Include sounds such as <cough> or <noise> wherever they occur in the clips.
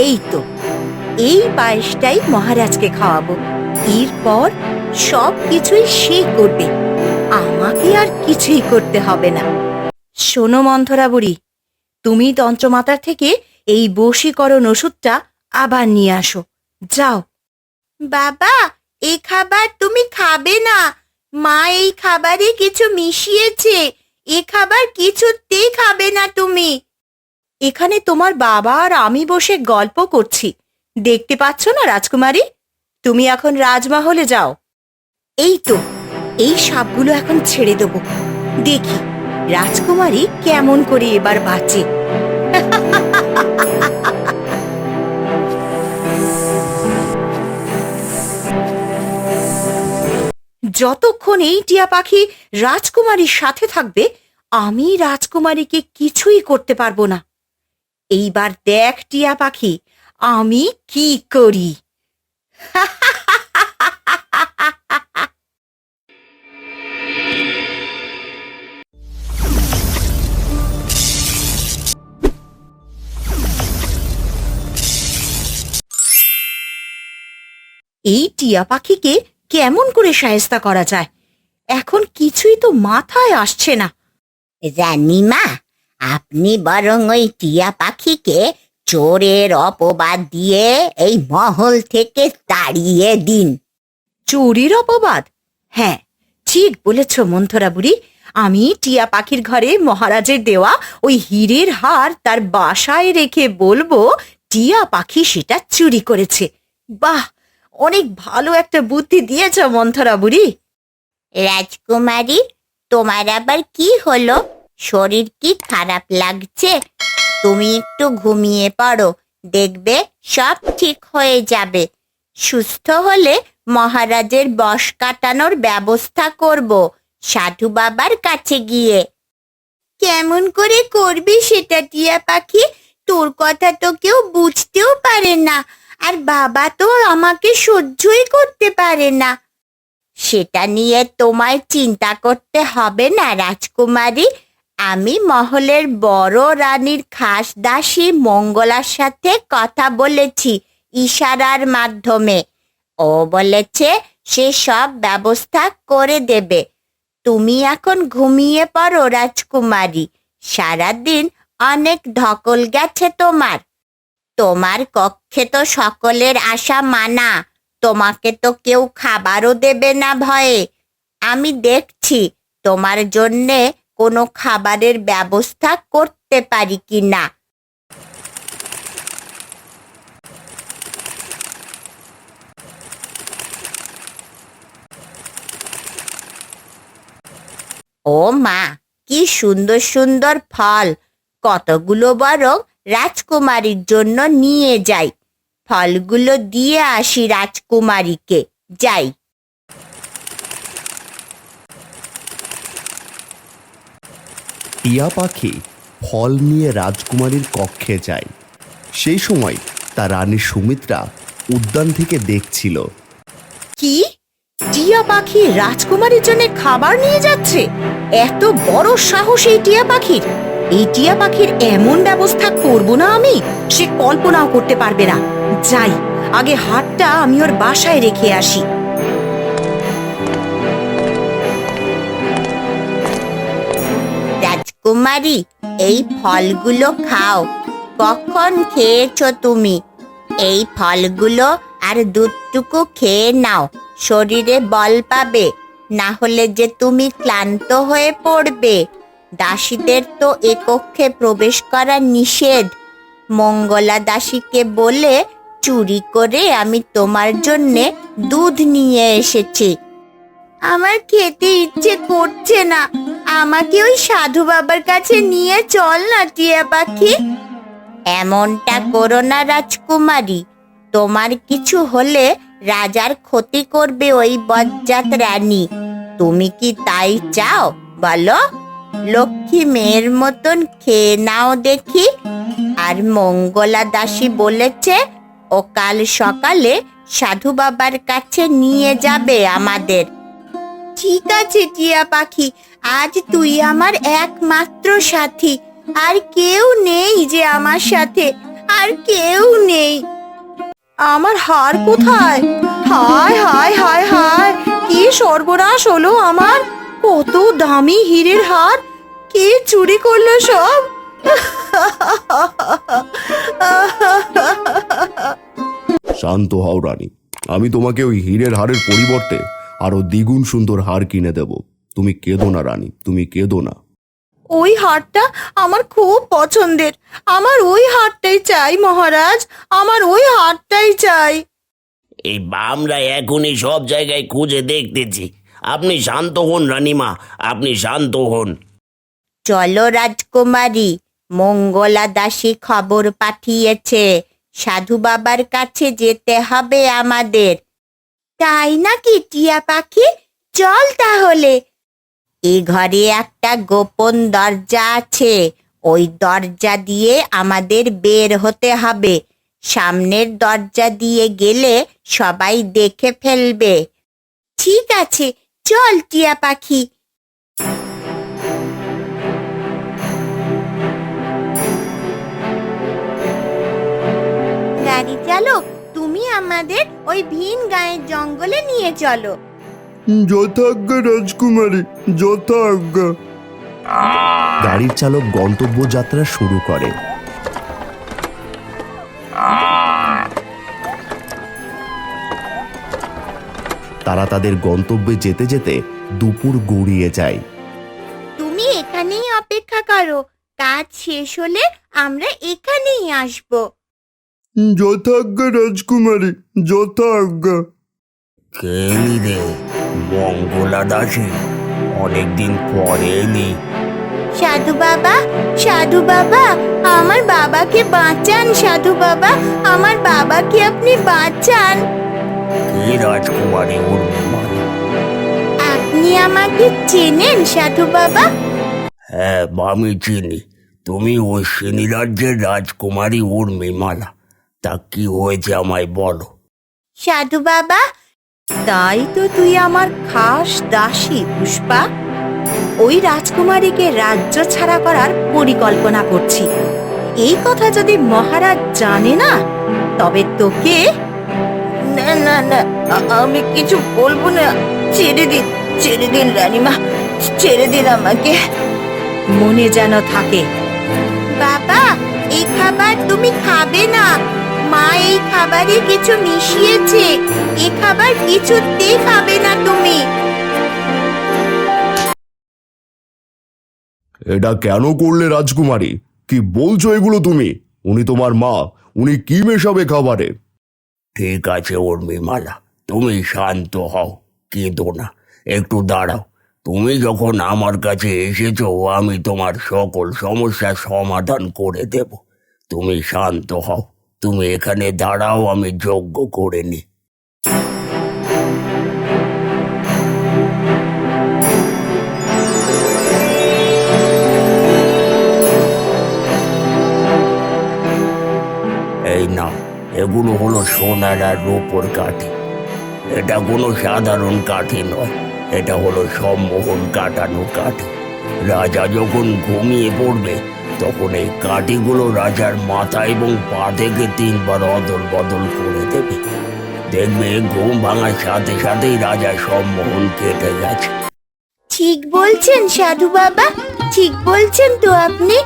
এই তো এই পায়েসটাই মহারাজকে খাওয়াবো। এরপর সব কিছুই সে করবে। আমাকে আর কিছুই করতে হবে না। শোনো মন্থরা বুড়ি তুমি তন্ত্রমাতার থেকে এই বশীকরণ ওষুধটা আবার নিয়ে আসো। যাও। বাবা এই খাবার তুমি খাবে না। মা এই খাবারে কিছু মিশিয়েছে। এ খাবার কিছুতেই খাবে না তুমি। এখানে তোমার বাবা আর আমি বসে গল্প করছি। দেখতে পাচ্ছ না, রাজকুমারী? তুমি এখন রাজমহলে যাও। এই তো, এই সাপগুলো এখন ছেড়ে দেবো। দেখি, রাজকুমারী কেমন করে এবার বাঁচে। যতক্ষণ এই টিয়া পাখি রাজকুমারীর সাথে থাকবে, আমি রাজকুমারীকে কিছুই করতে পারব না। এইবার দেখ, টিয়া পাখি, আমি কি করি? এই টিয়া পাখিকে কেমন করে সায়স্তা করা যায়? এখন কিছুই তো মাথায় আসছে না। রানীমা আপনি বরং ওই টিয়া পাখিকে চোরের অপবাদ দিয়ে এই মহল থেকে তাড়িয়ে দিন। চোরের অপবাদ? হ্যাঁ ঠিক বলেছ মন্থরা বুড়ি। আমি টিয়া পাখির ঘরে মহারাজের দেওয়া ওই হীরের হার তার বাসায় রেখে বলব টিয়া পাখি সেটা চুরি করেছে। বাহ অনেক ভালো একটা বুদ্ধি দিয়েছ মন্থরা বুড়ি। রাজকুমারী তোমার আবার কি হলো? শরীর কি খারাপ লাগছে? তুমি একটু ঘুমিয়ে পড়ো, দেখবে সব ঠিক হয়ে যাবে। সুস্থ হলে মহারাজের বশ কাটানোর ব্যবস্থা করব, সাধু বাবার কাছে গিয়ে। কেমন করে করবি সেটা, টিয়া পাখি? তোর কথা তো কেউ বুঝতেও পারে না, আর বাবা তো আমাকে সহ্যই করতে পারে না। সেটা নিয়ে তোমায় চিন্তা করতে হবে না, রাজকুমারী। আমি মহলের বড় রানীর খাস দাসী মঙ্গলার সাথে কথা বলেছি ইশারার মাধ্যমে। ও বলেছে, সে সব ব্যবস্থা করে দেবে। তুমি এখন ঘুমিয়ে পড়ো, রাজকুমারী। সারাদিন অনেক ধকল গেছে তোমার। তোমার কক্ষে তো সকলের আশা মানা। তোমাকে তো কেউ খাবারও দেবে না ভয়ে। আমি দেখছি, তোমার জন্যে কোনো খাবারের ব্যবস্থা করতে পারি কি না? ও মা, কি সুন্দর সুন্দর ফল। কতগুলো বরং রাজকুমারীর জন্য নিয়ে যাই। ফলগুলো দিয়ে আসি রাজকুমারীকে। যাই। টিয়া পাখি ফল নিয়ে রাজকুমারীর কক্ষে যায়। সেই সময় তার রানী সুমিত্রা উদ্যান থেকে দেখছিল। কি? টিয়া পাখি রাজকুমারীর জন্য খাবার নিয়ে যাচ্ছে? এত বড় সাহস এই টিয়া পাখির। এই টিয়া পাখির এমন ব্যবস্থা করব না আমি, সে কল্পনাও করতে পারবে না। যাই, আগে হাটটা আমি ওর বাসায় রেখে আসি। রাজকুমারী এই ফলগুলো খাও। কখন খেয়েছো তুমি? এই ফলগুলো আর দুধটুকু খেয়ে নাও, শরীরে বল পাবে। না হলে যে তুমি ক্লান্ত হয়ে পড়বে। দাসীদের তো একক্ষে প্রবেশ করা নিষেধ। মঙ্গলা দাসীকে বলে, চুরি করে আমি তোমার জন্যে দুধ নিয়ে এসেছি। আমার খেতে ইচ্ছে করছে না। আমাকে ওই সাধু বাবার কাছে নিয়ে চল না, টিয়া পাখি। এমনটা করো না, রাজকুমারী। তোমার কিছু হলে রাজার ক্ষতি করবে ওই বজ্জাত রানী। তুমি কি তাই চাও? বলো। লক্ষ্মী মেয়ের মতন খেয়ে নাও দেখি। আর মঙ্গলা দাসী বলেছে, ও কাল সকালে সাধু বাবার কাছে নিয়ে যাবে আমাদের। ঠিক আছে, টিয়া পাখি। আজ তুই আমার একমাত্র সাথী। আর কেউ নেই যে আমার সাথে। আর কেউ নেই। আমার হার কোথায়? হায় হায় হায় হায়। কি সর্বনাশ হলো আমার। কত দামি হীরের হার। কে চুরি করল সব? শান্ত হও রানী। আমি তোমাকে ওই হীরের হারের পরিবর্তে আরও দ্বিগুণ সুন্দর হার কিনে দেব। তুমি কেঁদো না রানী তুমি কেঁদো না। ওই হারটা আমার খুব পছন্দের। আমার ওই হারটাই চাই মহারাজ। আমার ওই হারটাই চাই। এই আমরা এখনই সব জায়গায় খুঁজে দেখতেছি। আপনি শান্ত হন রানীমা আপনি শান্ত হন। চলো রাজকুমারী মঙ্গলা দাসী খবর পাঠিয়েছে। সাধু বাবার কাছে যেতে হবে আমাদের। তাই নাকি টিয়া পাখি? চল তাহলে এ ঘরে একটা গোপন দরজা আছে। ওই দরজা দিয়ে আমাদের বের হতে হবে। সামনের দরজা দিয়ে গেলে সবাই দেখে ফেলবে। ঠিক আছে, চল টিয়া পাখি। গাড়ি চালক, তুমি আমাদের ওই ভিন গায়ের জঙ্গলে নিয়ে চলো। যথাজ্ঞা রাজকুমারী যথাজ্ঞা। গাড়ির চালক গন্তব্য যাত্রা শুরু করে। তারা তাদের গন্তব্যে যেতে যেতে দুপুর গড়িয়ে যায়। তুমি এখানেই অপেক্ষা করো কাজ শেষ হলে আমরা এখানেই আসব। যথাজ্ঞা রাজকুমারী যথাজ্ঞা। রে মঙ্গলা দাসী অনেকদিন পরে এলি। সাধু বাবা সাধু বাবা আমার বাবাকে বাঁচান সাধু বাবা। আমার বাবাকে আপনি বাঁচান। কি রাজকুমারী উর্মিমা আপনি আমাকে চেনেন সাধু বাবা? হ্যাঁ আমি চিনি। তুমি ওই সিনি রাজ্যের রাজকুমারী উর্মিমালা তা কি হয়েছে আমায় বলো। সাধু বাবা তাই তো তুই আমার খাস দাসী, পুষ্পা। ওই রাজকুমারীকে রাজ্য ছাড়া করার পরিকল্পনা করছি। এই কথা যদি মহারাজ জানে না, তবে তোকে না না না আমি কিছু বলব না। ছেড়ে দিন ছেড়ে দিন রানীমা, ছেড়ে দিন আমাকে। মনে যেন থাকে। বাবা, এই খাবার তুমি খাবে না। মা এই খাবারে কিছু মিশিয়েছে। এই খাবার কিছুতেই খাবে না তুমি। এটা কেন করলে রাজকুমারী? কি বলছো এগুলো তুমি? উনি তোমার মা উনি কি মেশাবে খাবারে? ঠিক আছে উর্মিমালা তুমি শান্ত হও কেঁদো না একটু দাঁড়াও। তুমি যখন আমার কাছে এসেছ আমি তোমার সকল সমস্যার সমাধান করে দেব। তুমি শান্ত হও। তুমি এখানে দাঁড়াও, আমি যজ্ঞ করে নি। এই না এগুলো হলো সোনার আর রূপোর কাঠি। এটা কোনো সাধারণ কাঠি নয়, এটা হলো সম্মোহন কাটানো কাঠি। রাজা যখন ঘুমিয়ে পড়বে তখন এই কাঠিগুলো রাজার মাথা এবং পা থেকে তিনবার অদল বদল করে দেবে। দেখবে ঘুম ভাঙার সাথে সাথেই রাজা সম্মোহন কেটে গেছে। ঠিক বলছেন সাধু বাবা ঠিক বলছেন তো আপনি।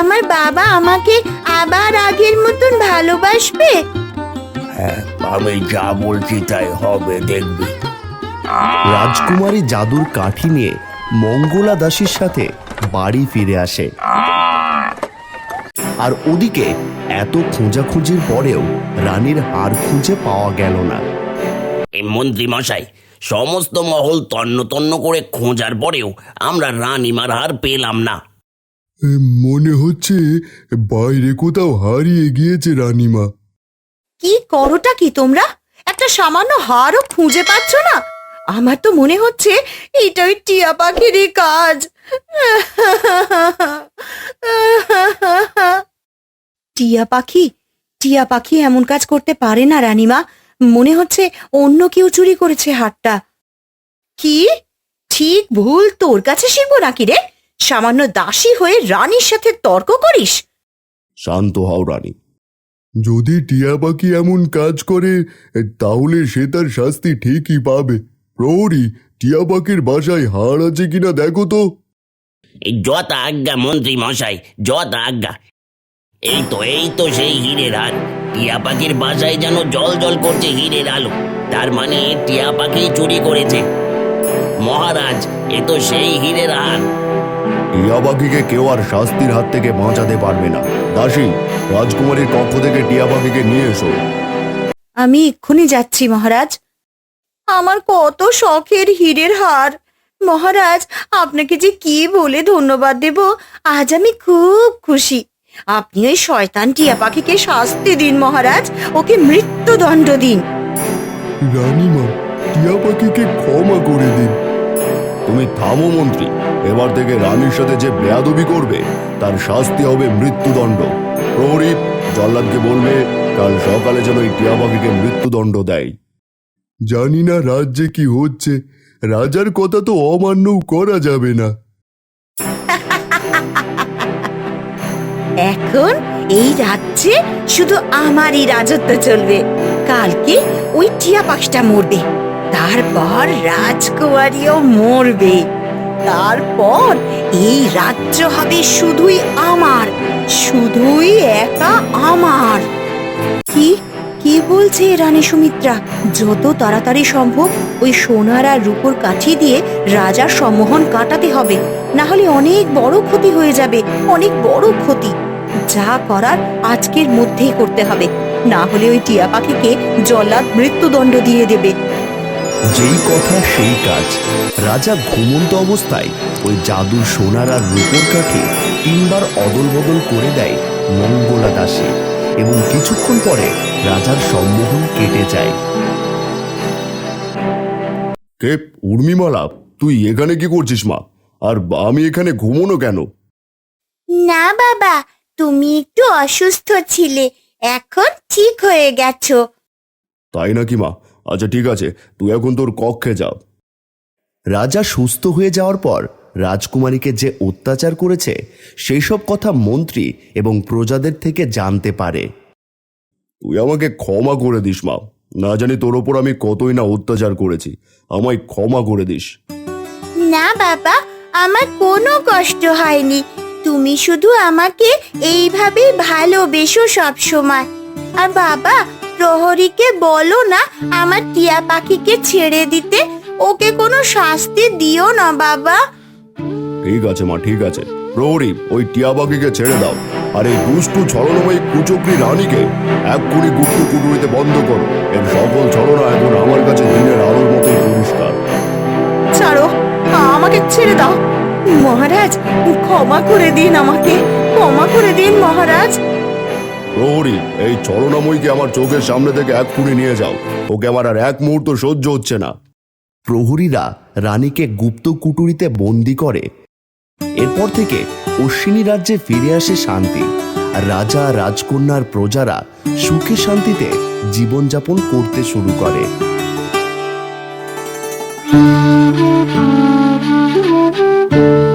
আমার বাবা আমাকে আবার আগের মতন ভালোবাসবে? হ্যাঁ আমি যা বলছি তাই হবে দেখবি। রাজকুমারী জাদুর কাঠি নিয়ে মঙ্গলা দাসীর সাথে বাড়ি ফিরে আসে। আর ওদিকে এত খোঁজাখুঁজির পরেও রানীর হার খুঁজে পাওয়া গেল না। এই মন্ত্রী মশাই সমস্ত মহল তন্ন তন্ন করে খোঁজার পরেও আমরা রানীমার হার পেলাম না। মনে হচ্ছে বাইরে কোথাও হারিয়ে গিয়েছে রানীমা। কি করোটা কি তোমরা? একটা সামান্য হারও খুঁজে পাচ্ছ না? আমার তো মনে হচ্ছে এটা ওই টিয়া পাখিরই কাজ। <laughs> টিয়া পাখি? টিয়া পাখি এমন কাজ করতে পারে না রানীমা। মনে হচ্ছে অন্য কেউ চুরি করেছে হারটা কি? ঠিক ভুল তোর কাছে শিখব নাকি রে? সামান্য দাসী হয়ে রানীর সাথে তর্ক করিস। শান্ত হও রানী। যদি টিয়া পাখি এমন কাজ করে তাহলে সে তার শাস্তি ঠিকই পাবে। প্রহরী টিয়া পাখির বাসায় হাড় আছে কিনা দেখো তো। যত আজ্ঞা মন্ত্রী মশাই যত আজ্ঞা। এই তো এই তো সেই হীরের হার টিয়া পাখির বাসায় যেন জল জল করছে হীরের আলো। তার মানে টিয়া পাখি চুরি করেছে। মহারাজ এ তো সেই হীরের হার টিয়া পাখিকে কেউ আর শাস্তির হাত থেকে বাঁচাতে পারবে না। দাসী রাজকুমারীর কক্ষ থেকে টিয়া পাখিকে নিয়ে এসো। আমি এক্ষুনি যাচ্ছি মহারাজ। আমার কত শখের হীরের হার। মহারাজ আপনাকে যে কি বলে ধন্যবাদ দেব আজ আমি খুব খুশি। আপনি ওই শয়তান টিয়া পাখিকে শাস্তি দিন মহারাজ। ওকে মৃত্যুদণ্ড দিন। রানীমা টিয়া পাখিকে ক্ষমা করে দিন। তুমি থামো মন্ত্রী। এবার থেকে রানীর সাথে যে বেয়াদবি করবে তার শাস্তি হবে মৃত্যুদণ্ড। প্রহরী জল্লাদকে বলবে কাল সকালে যেন এই টিয়া পাখিকে মৃত্যুদণ্ড দেয়। জানি না রাজ্যে কি হচ্ছে। রাজার কথা তো অমান্যও করা যাবে না। এখন এই রাজ্যে শুধু আমারই রাজত্ব চলবে। কালকে ওই টিয়া পাখিটা মরবে। তারপর রাজকুমারীও মরবে। তারপর এই রাজ্য হবে শুধুই আমার, শুধুই একা আমার। কি কি বলছে রানী সুমিত্রা? যত তাড়াতাড়ি সম্ভব ওই সোনার আর রূপোর কাঠি দিয়ে রাজার সম্মোহন কাটাতে হবে। না হলে অনেক বড় ক্ষতি হয়ে যাবে, অনেক বড় ক্ষতি। যা করার আজকের মধ্যেই করতে হবে। না হলে ওই টিয়া পাখিকে জল্লাদ মৃত্যুদণ্ড দিয়ে দেবে। যেই কথা সেই কাজ। রাজা ঘুমন্ত অবস্থায় ওই জাদুর সোনার আর রূপোর কাঠে তিনবার অদল বদল করে দেয় মঙ্গলা দাসী এবং কিছুক্ষণ পরে রাজার সম্মোহন কেটে যায়। কে? উর্মিমালা তুই এখানে কি করছিস মা? আর আমি এখানে ঘুমোনো কেন? না বাবা তুমি একটু অসুস্থ ছিলে এখন ঠিক হয়ে গেছো। তাই নাকি মা? আচ্ছা ঠিক আছে তুই এখন তোর কক্ষে যা। রাজা সুস্থ হয়ে যাওয়ার পর রাজকুমারীকে যে অত্যাচার করেছে সেই সব কথা মন্ত্রী এবং প্রজাদের থেকে জানতে পারে। তুই আমাকে ক্ষমা করে দিস মা। না জানি তোর ওপর আমি কতই না অত্যাচার করেছি। আমায় ক্ষমা করে দিস। না বাবা আমার কোনো কষ্ট হয়নি। তুমি শুধু আমাকে এইভাবে ভালোবেসো সব সময় আর বাবা প্রহরীকে বলো না আমার টিয়া পাখিকে ছেড়ে দিতে। ওকে কোনো শাস্তি দিও না বাবা। ঠিক আছে মা ঠিক আছে। প্রহরী ওই টিয়া পাখিকে ছেড়ে দাও। আর এই দুষ্টু ছলনাময়ী কুচক্রি রানীকে এক্ষুনি গুপ্ত কুটুরিতে বন্ধ করো। এর সকল ছলনা এখন আমার কাছে দিনের আলোর মতোই পরিষ্কার। ছাড়ো আমাকে ছেড়ে দাও। মহারাজ, ক্ষমা করে দিন আমাকে। ক্ষমা করে দিন মহারাজ। এই ছলনাময়ীকে আমার চোখের সামনে থেকে এক্ষুনি নিয়ে যাও। ওকে আমার আর এক মুহূর্ত সহ্য হচ্ছে না। প্রহরীরা রানীকে গুপ্ত কুটুরিতে বন্দি করে। এরপর থেকে অশ্বিনী রাজ্যে ফিরে আসে শান্তি। রাজা, রাজকন্যার প্রজারা সুখে শান্তিতে জীবনযাপন করতে শুরু করে। Thank you.